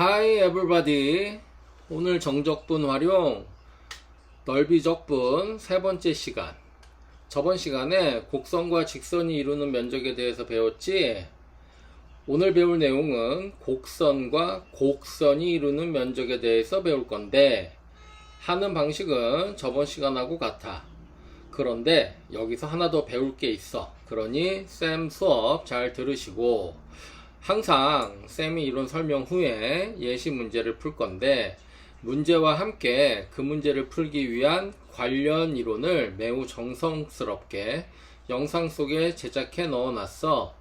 Hi everybody. 오늘 정적분 활용 넓이 적분 세 번째 시간. 저번 시간에 곡선과 직선이 이루는 면적에 대해서 배웠지? 오늘 배울 내용은 곡선과 곡선이 이루는 면적에 대해서 배울 건데 하는 방식은 저번 시간하고 같아. 그런데 여기서 하나 더 배울 게 있어. 그러니 쌤 수업 잘 들으시고 항상 쌤이 이론 설명 후에 예시 문제를 풀 건데 문제와 함께 그 문제를 풀기 위한 관련 이론을 매우 정성스럽게 영상 속에 제작해 넣어놨어.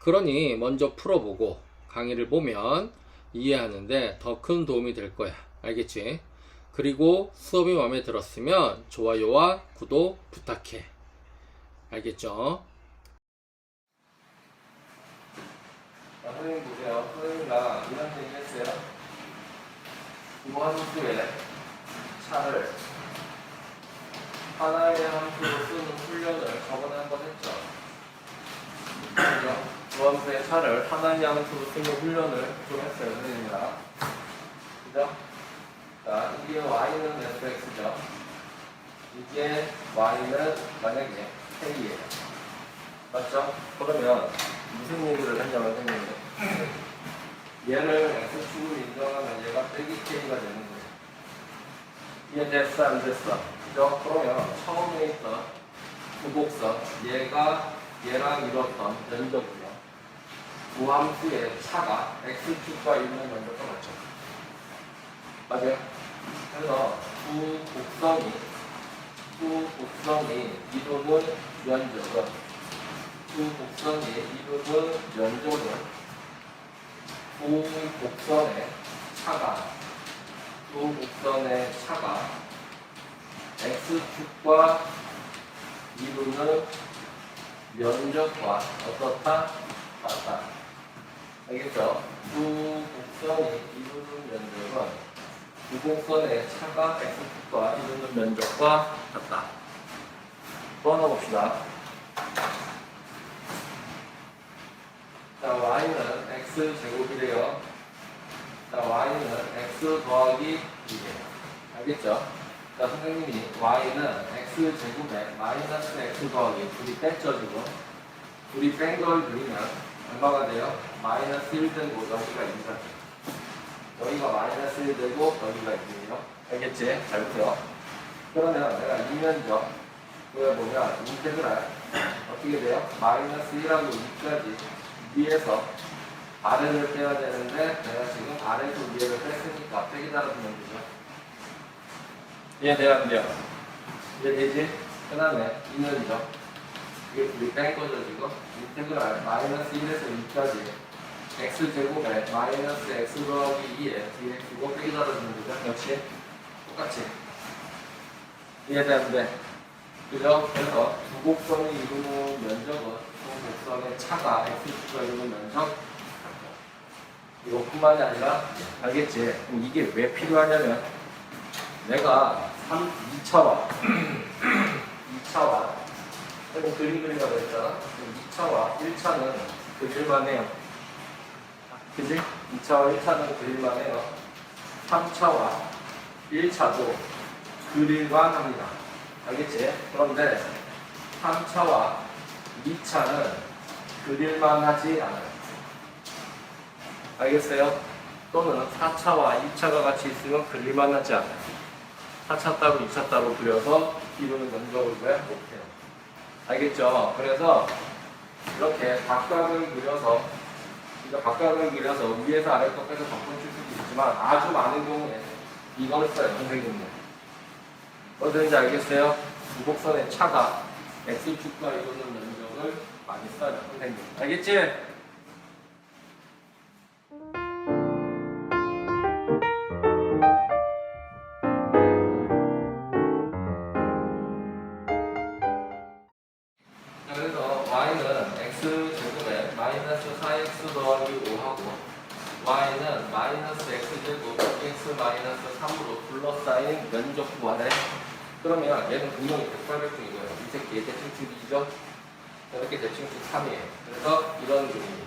그러니 먼저 풀어보고 강의를 보면 이해하는데 더 큰 도움이 될 거야. 알겠지? 그리고 수업이 마음에 들었으면 좋아요와 구독 부탁해. 알겠죠? 자, 선생님 보세요. 선생님과 이런 얘기 했어요. 무한수의 차를 하나의 함수로 쓰는 훈련을 저번에 한 번 했죠. 그죠? 무한수의 차를 하나의 함수로 쓰는 훈련을 좀 했어요, 선생님이랑. 그죠? 자, 이게 y는 fx죠. 이게 y는 만약에 k예요. 맞죠? 그러면 무슨 얘기를 했냐면 선생님이 얘를 x축으로 인정하면 얘가 빼기 k가 되는 거예요. 이해 됐어 안 됐어? 그죠? 그러면 처음에 있던 구곡선 얘가 얘랑 이뤘던 면적이요. 무함수의 차가 x축과 있는 면적과 맞죠? 맞아요? 그래서 두 곡선이 두 곡선이 이루는 면적은 두 곡선이 이루는 면적은 두 곡선의 차가 두 곡선의 차가 x축과 이루는 면적과 어떻다? 같다. 알겠죠? 두 곡선이 이루는 면적은 두 곡선의 차가 x축과 이루는 면적과 같다. 또 하나 봅시다. 자, y는 x 제곱이래요. 자, y는 x 더하기 2예요. 알겠죠? 자, 선생님이 y는 x 제곱에 마이너스 x 더하기 둘이 뺐죠, 지금. 둘이 뺀걸 그리면 얼마가 돼요? 마이너스 1 되고 여기가 2가 돼요. 여기가 마이너스 1 되고 여기가 2예요. 알겠지? 잘 보세요. 그러면 내가 이 면적 보여보면 인테그랄 어떻게 돼요? 마이너스 1하고 2까지 위에서 아래를 빼야 되는데 내가 지금 아래에서 위에를 뺐으니까 빼기 달아주면 되죠. 이해돼요? 안 돼요? 이해되지? 그 다음에 이 면적 이게 우리 뺀 거죠 지금 인테그랄 마이너스 1에서 2까지 x 제곱에 마이너스 x 더하기 2에 dx고 빼기 달아주면 되죠. 역시 똑같이 이해되는데 그죠? 그래서 두 곡선이 이루는 면적은 두 곡선의 차가 x축과 이루는 면적 이것뿐만이 아니라 알겠지? 그럼 이게 왜 필요하냐면 내가 3, 2차와 2차와 그리고 그림 그리라고 했잖아 2차와 1차는 그릴만 해요 그지? 2차와 1차는 그릴만 해요 3차와 1차도 그릴만 합니다 알겠지? 그런데 3차와 2차는 그릴만 하지 않아요. 알겠어요? 또는 4차와 2차가 같이 있으면 그릴만 하지 않아요. 4차 따로 2차 따로 그려서 이루는 면적을 왜 못해요. 알겠죠? 그래서 이렇게 각각을 그려서 그러니까 각각을 그려서 위에서 아래 끝까지 덮어줄 수도 있지만 아주 많은 경우에 이걸 써요, 선생님은. 뭐든지 알겠어요? 무곡선의 차가 X축과 이루는 면적 을 많이 써요, 선생님. 알겠지? 자, 그래서 y는 x 제곱에 마이너스 4x 더하기 5하고 y는 마이너스 x 제곱 x 마이너스 3으로 둘러싸인 면적 구하래. 그러면 얘는 분명히 10800중이고요. 이 새끼 대칭축 2죠? 이렇게 대칭축 3이에요. 그래서 이런 그림이에요.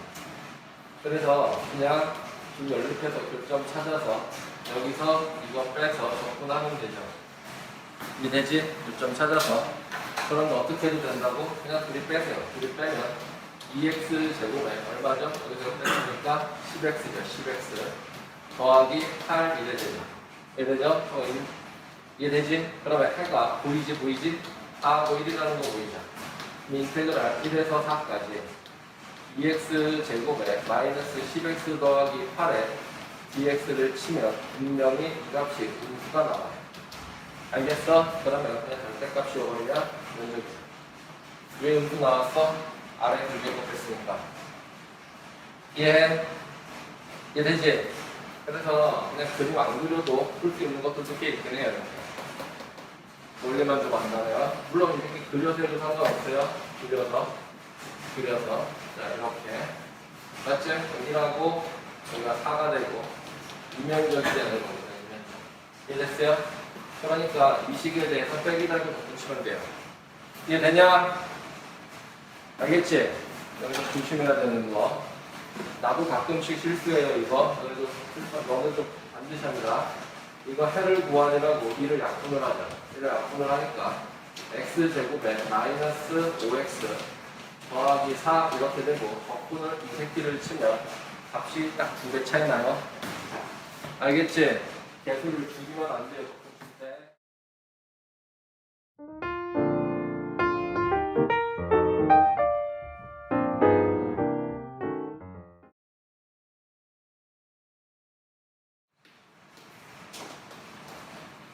그래서 그냥 줄 연립해서 교점 찾아서 여기서 이거 빼서 접근하면 되죠. 이해되지? 교점 찾아서. 그럼 어떻게 해도 된다고? 그냥 둘이 빼세요. 둘이 빼면 2x 제곱에 얼마죠? 여기서 뺐으니까 10x죠. 10x 더하기 8 이래 되죠. 이해되죠? 어, 이- 이해 되지? 그러면 해가 보이지 보이지? 아, 뭐 1이라는 거 보이죠? 인테그랄 1에서 4까지 2x 제곱에 마이너스 10x 더하기 8에 dx를 치면 분명히 이 값이 음수가 나와요. 알겠어? 그러면 그냥 절대값이 오르면 면적이 왜 음수 나왔어? 아래 두개 곱했으니까 이해? 이해되지? 그래서 그냥 그림 안 그려도 풀 수 있는 것들도 꽤 있긴 해요. 이렇게. 원리만 좀 안다면 물론 이렇게 그려서 해도 상관없어요. 그려서 그려서 자 이렇게 맞지? 1하고 여기가 4가 되고 이면적이 되는 겁니다. 이면적. 이해됐어요? 그러니까 이 식에 대해서 빼기 달고 붙이면 돼요. 이해되냐? 알겠지? 여기서 조심해야 되는 거. 나도 가끔씩 실수해요 이거. 그래도 너는 좀 반드시 합니다. 이거 해를 구하느라고 2를 약분을 하죠. 1을 약분을 하니까 x 제곱에 마이너스 5x 더하기 4 이렇게 되고 적분을 이 새끼를 치면 값이 딱 두 배 차이 나요. 알겠지? 개수를 죽이면 안 돼요.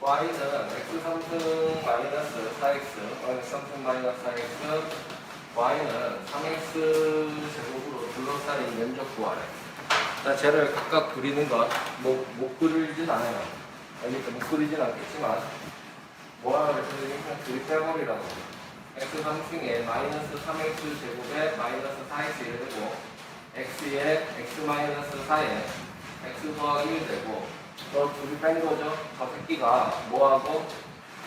Y는 x 3승 마이너스 4x, y는 3승 마이너스 4x, y는 3x 제곱으로 둘러싸인 면적 구하래. 자, 쟤를 각각 그리는 건 못, 못 그리진 않아요. 알겠죠? 못 그리진 않겠지만, 뭐라 그랬더니 그냥 둘이 빼버리라고. x 3승에 마이너스 3x 제곱에 마이너스 4x 이래 되고, x에 x 마이너스 4에 x 더하기 1 되고, 너 둘이 뺀 거죠? 저 새끼가 뭐하고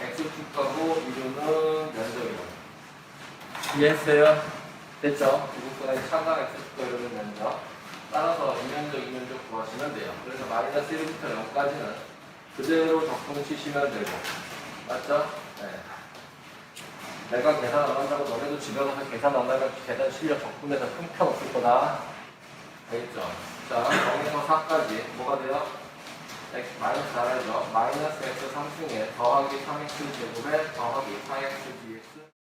x축하고 이루는 면적이에요. 이해했어요? 됐죠? 이것보다 차가 x축과 이루는 면적. 따라서 이면적, 이면적 구하시면 돼요. 그래서 마이너스 1부터 0까지는 그대로 적분 치시면 되고. 맞죠? 네. 내가 계산 안 한다고 너네도 집에 가서 계산 안 하면 계산 실력 적분해서 형편없을 거다. 알겠죠? 자, 0에서 4까지 뭐가 돼요? X 마이너스 4죠. 마이너스 x 3승에 더하기 3x 제곱에 더하기 4x dx